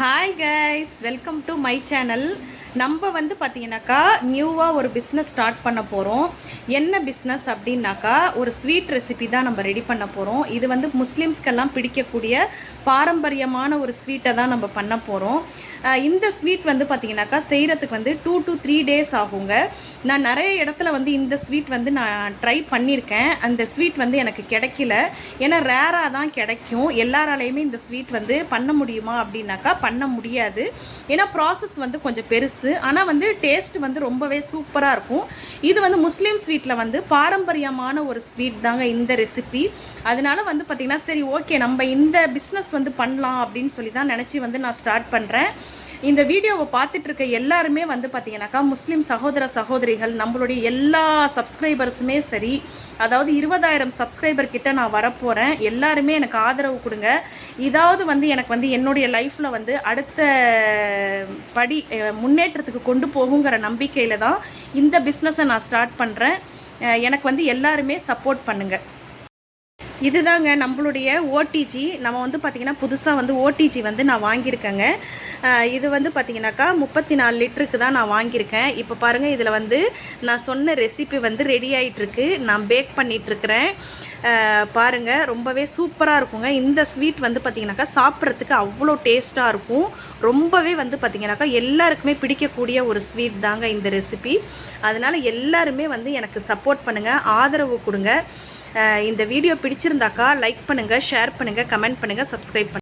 Hi guys welcome to my channel நம்ம வந்து பார்த்தீங்கன்னாக்கா நியூவாக ஒரு பிஸ்னஸ் ஸ்டார்ட் பண்ண போகிறோம் என்ன பிஸ்னஸ் அப்படின்னாக்கா ஒரு ஸ்வீட் ரெசிபி தான் நம்ம ரெடி பண்ண போகிறோம் இது வந்து முஸ்லீம்ஸ்க்கெல்லாம் பிடிக்கக்கூடிய பாரம்பரியமான ஒரு ஸ்வீட்டை தான் நம்ம பண்ண போகிறோம் இந்த ஸ்வீட் வந்து பார்த்தீங்கன்னாக்கா செய்கிறதுக்கு வந்து டூ டு த்ரீ டேஸ் ஆகுங்க. நான் நிறைய இடத்துல வந்து இந்த ஸ்வீட் வந்து நான் ட்ரை பண்ணியிருக்கேன் அந்த ஸ்வீட் வந்து எனக்கு கிடைக்கல. ஏன்னா ரேராக தான் கிடைக்கும். எல்லாராலையுமே இந்த ஸ்வீட் வந்து பண்ண முடியுமா அப்படின்னாக்கா பண்ண முடியாது. ஏன்னா ப்ராசஸ் வந்து கொஞ்சம் பெருசு. ஆனால் வந்து டேஸ்ட் வந்து ரொம்பவே சூப்பராக இருக்கும். இது வந்து முஸ்லீம் ஸ்வீட்டில் வந்து பாரம்பரியமான ஒரு ஸ்வீட் தாங்க இந்த ரெசிபி அதனால வந்து பார்த்திங்கன்னா சரி ஓகே நம்ம இந்த பிஸ்னஸ் வந்து பண்ணலாம் அப்படின்னு சொல்லி தான் நினச்சி வந்து நான் ஸ்டார்ட் பண்ணுறேன் இந்த வீடியோவை பார்த்துட்டு இருக்க எல்லாருமே வந்து பார்த்தீங்கன்னாக்கா முஸ்லீம் சகோதர சகோதரிகள் நம்மளுடைய எல்லா சப்ஸ்கிரைபர்ஸுமே சரி அதாவது இருபதாயிரம் சப்ஸ்கிரைபர் கிட்ட நான் வரப்போகிறேன் எல்லாருமே எனக்கு ஆதரவு கொடுங்க. இதாவது வந்து எனக்கு வந்து என்னுடைய லைஃப்பில் வந்து அடுத்த படி முன்னேற்றத்துக்கு கொண்டு போகுங்கிற நம்பிக்கையில் தான் இந்த பிஸ்னஸை நான் ஸ்டார்ட் பண்ணுறேன் எனக்கு வந்து எல்லாருமே சப்போர்ட் பண்ணுங்கள் இதுதாங்க நம்மளுடைய ஓடிஜி நம்ம வந்து பார்த்திங்கன்னா புதுசாக வந்து ஓடிஜி வந்து நான் வாங்கியிருக்கேங்க. இது வந்து பார்த்திங்கனாக்கா முப்பத்தி நாலு லிட்டருக்கு தான் நான் வாங்கியிருக்கேன். இப்போ பாருங்கள் இதில் வந்து நான் சொன்ன ரெசிபி வந்து ரெடி ஆகிட்டுருக்கு நான் பேக் பண்ணிகிட்ருக்கிறேன் பாருங்கள் ரொம்பவே சூப்பராக இருக்குங்க. இந்த ஸ்வீட் வந்து பார்த்திங்கனாக்கா சாப்பிட்றதுக்கு அவ்வளோ டேஸ்ட்டாக இருக்கும். ரொம்பவே வந்து பார்த்திங்கனாக்கா எல்லாருக்குமே பிடிக்கக்கூடிய ஒரு ஸ்வீட் தாங்க இந்த ரெசிபி அதனால் எல்லாருமே வந்து எனக்கு சப்போர்ட் பண்ணுங்கள் ஆதரவு கொடுங்க. இந்த வீடியோ பிடிச்சிருந்தாக்கா லைக் பண்ணுங்கள் ஷேர் பண்ணுங்கள் கமெண்ட் பண்ணுங்கள் சப்ஸ்கிரைப் பண்ணுங்கள்